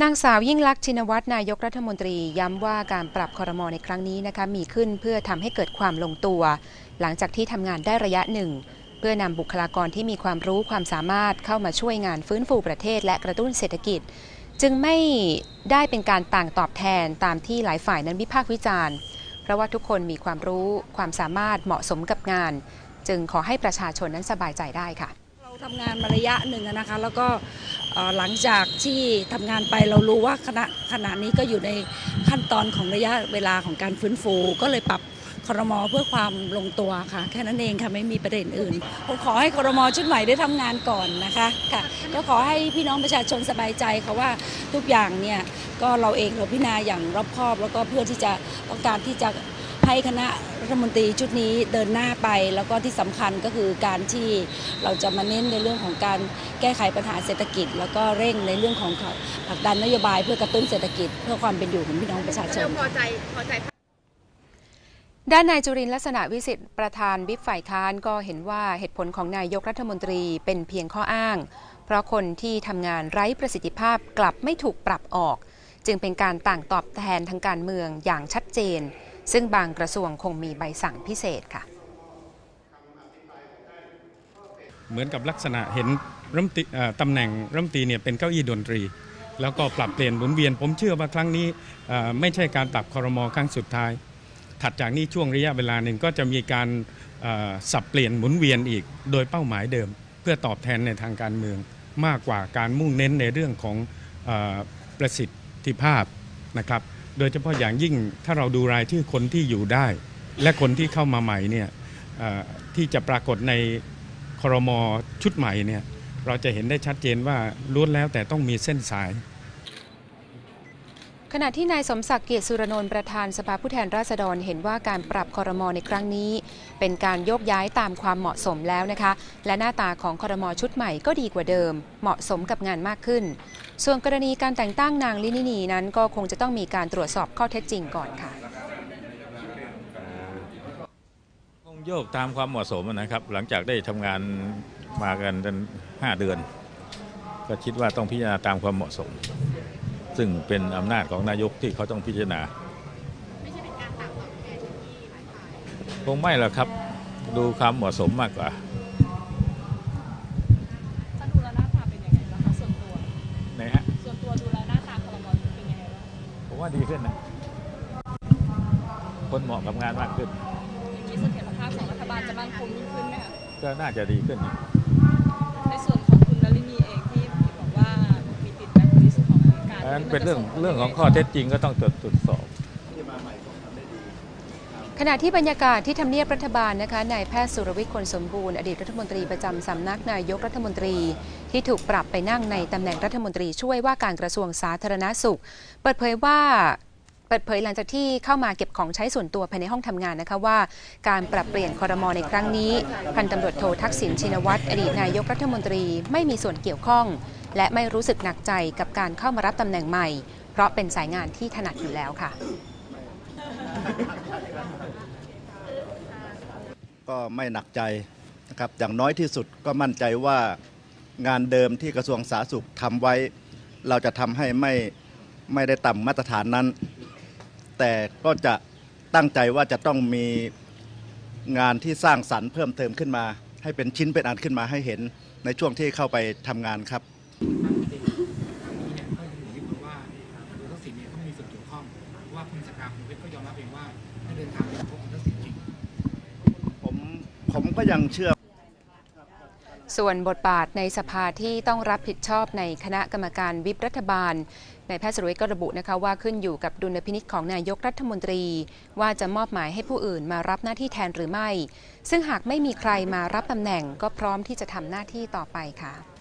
นางสาวยิ่งลักษณ์ชินวัตรนายกรัฐมนตรีย้ำว่าการปรับคอรมอในครั้งนี้นะคะมีขึ้นเพื่อทำให้เกิดความลงตัว หลังจากที่ทำงานได้ระยะหนึ่ง เพื่อนำบุคลากรที่มีความรู้ความสามารถเข้ามาช่วยงานฟื้นฟูประเทศและกระตุ้นเศรษฐกิจ จึงไม่ได้เป็นการต่างตอบแทนตามที่หลายฝ่ายนั้นวิพากษ์วิจารณ์ เพราะว่าทุกคนมีความรู้ความสามารถเหมาะสมกับงาน จึงขอให้ประชาชนนั้นสบายใจได้ค่ะเราทำงานมาระยะหนึ่งนะคะ แล้วก็ หลังจากที่ทำงานไปเรารู้ว่าขณะขณะนี้ก็อยู่ในขั้นตอนของระยะเวลาของการฟื้นฟู ก็เลยปรับครมเพื่อความลงตัวค่ะ แค่นั้นเองค่ะไม่มีประเด็นอื่นผมขอให้ครมชุดใหม่ได้ทำงานก่อนนะคะค่ะก็ขอให้พี่น้องประชาชนสบายใจค่ะว่าทุกอย่างเนี่ยก็เราเองเราพิจารณาอย่างรอบคอบ แล้วก็เพื่อที่จะต้องการที่จะ ให้คณะรัฐมนตรีชุดนี้เดินหน้าไป แล้วก็ที่สำคัญก็คือการที่เราจะมาเน้นในเรื่องของการแก้ไขปัญหาเศรษฐกิจ แล้วก็เร่งในเรื่องของผลักดันนโยบายเพื่อกระตุ้นเศรษฐกิจ เพื่อความเป็นอยู่ของพี่น้องประชาชนพอใจพอใจด้านนายจุรินทร์ลักษณะวิสิทธิ์ประธานวิปฝ่ายค้านก็เห็นว่าเหตุผลของนายกรัฐมนตรีเป็นเพียงข้ออ้าง เพราะคนที่ทำงานไร้ประสิทธิภาพกลับไม่ถูกปรับออก จึงเป็นการต่างตอบแทนทางการเมืองอย่างชัดเจน ซึ่งบางกระทรวงคงมีใบสั่งพิเศษค่ะ เหมือนกับลักษณะเห็นรัมตีตำแหน่งรัมตีเนี่ยเป็นเก้าอี้ดนตรี แล้วก็ปรับเปลี่ยนหมุนเวียน ผมเชื่อว่าครั้งนี้ไม่ใช่การปรับคอรมอครั้งสุดท้าย ถัดจากนี้ช่วงระยะเวลาหนึ่งก็จะมีการสับเปลี่ยนหมุนเวียนอีกโดยเป้าหมายเดิม เพื่อตอบแทนในทางการเมือง มากกว่าการมุ่งเน้นในเรื่องของอประสิทธิภาพนะครับ โดยเฉพาะอย่างยิ่งถ้าเราดูรายชื่อคนที่อยู่ได้ และคนที่เข้ามาใหม่เนี่ยที่จะปรากฏในครมชุดใหม่เนี่ยเราจะเห็นได้ชัดเจนว่าล้วนแล้วแต่ต้องมีเส้นสาย ขณะที่นายสมศักดิ์เกียรติสุรนนท์ประธานสภาผู้แทนราษฎรเห็นว่าการปรับคอรมอในครั้งนี้ เป็นการโยกย้ายตามความเหมาะสมแล้วนะคะ และหน้าตาของคอรมอชุดใหม่ก็ดีกว่าเดิม เหมาะสมกับงานมากขึ้น ส่วนกรณีการแต่งตั้งนางลินินีนั้นก็คงจะต้องมีการตรวจสอบข้อเท็จจริงก่อนค่ะคงโยกตามความเหมาะสมนะครับ หลังจากได้ทำงานมากันจนห้าเดือน ก็คิดว่าต้องพิจารณาตามความเหมาะสม ซึ่งเป็นอำนาจของนายกที่เขาต้องพิจารณาคงไม่หรอกครับ ดูความเหมาะสมมากกว่าถ้าดูแล้วหน้าตาเป็นยังไงบ้างคะส่วนตัวนะฮะส่วนตัวดูแล้วหน้าตาคอรมอเป็นยังไงบ้างผมว่าดีขึ้นนะ คนเหมาะกับงานมากขึ้นอย่างนี้เสถียรภาพของรัฐบาลจะมั่นคงยิ่งขึ้นไหมคะก็น่าจะดีขึ้นใน อันนั้นเป็นเรื่องเรื่องของข้อเท็จจริงก็ต้องตรวจตรวจสอบ ขณะที่บรรยากาศที่ทำเนียบรัฐบาลนะคะนายแพทย์สุรวิทย์คนสมบูรณ์อดีตรัฐมนตรีประจำสำนักนายกรัฐมนตรี ที่ถูกปรับไปนั่งในตำแหน่งรัฐมนตรีช่วยว่าการกระทรวงสาธารณสุข เปิดเผยว่าเปิดเผยหลังจากที่เข้ามาเก็บของใช้ส่วนตัวภายในห้องทำงานนะคะว่า การปรับเปลี่ยนคอรมอในครั้งนี้ พันตำรวจโททักษิณชินวัตรอดีตนายกรัฐมนตรีไม่มีส่วนเกี่ยวข้อง และไม่รู้สึกหนักใจกับการเข้ามารับตำแหน่งใหม่ เพราะเป็นสายงานที่ถนัดอยู่แล้วค่ะ ก็ไม่หนักใจนะครับอย่างน้อยที่สุดก็มั่นใจว่างานเดิมที่กระทรวงสาธารณสุขทำไว้ เราจะทำให้ไม่ไม่ได้ต่ำมาตรฐานนั้น แต่ก็จะตั้งใจว่าจะต้องมีงานที่สร้างสรรค์เพิ่มเติมขึ้นมา ให้เป็นชิ้นเป็นอันขึ้นมาให้เห็นในช่วงที่เข้าไปทำงานครับ นี้เนี่ยก็ยังอยู่ที่ว่าคุณทักษิณเนี่ยเขามีส่วนเกี่ยวข้องเพราะ ว่าคุณสกาคุณเพชรก็ยอมรับเองว่าได้เดินทางไปพบคุณทักษิณจริงผมผมก็ยังเชื่อ ส่วนบทบาทในสภาที่ต้องรับผิดชอบในคณะกรรมการวิปรัฐบาลนายแพทย์สุรวิทย์ก็ระบุนะคะว่าขึ้นอยู่กับดุลพินิษของนายกรัฐมนตรี ว่าจะมอบหมายให้ผู้อื่นมารับหน้าที่แทนหรือไม่ ซึ่งหากไม่มีใครมารับตำแหน่งก็พร้อมที่จะทำหน้าที่ต่อไปค่ะ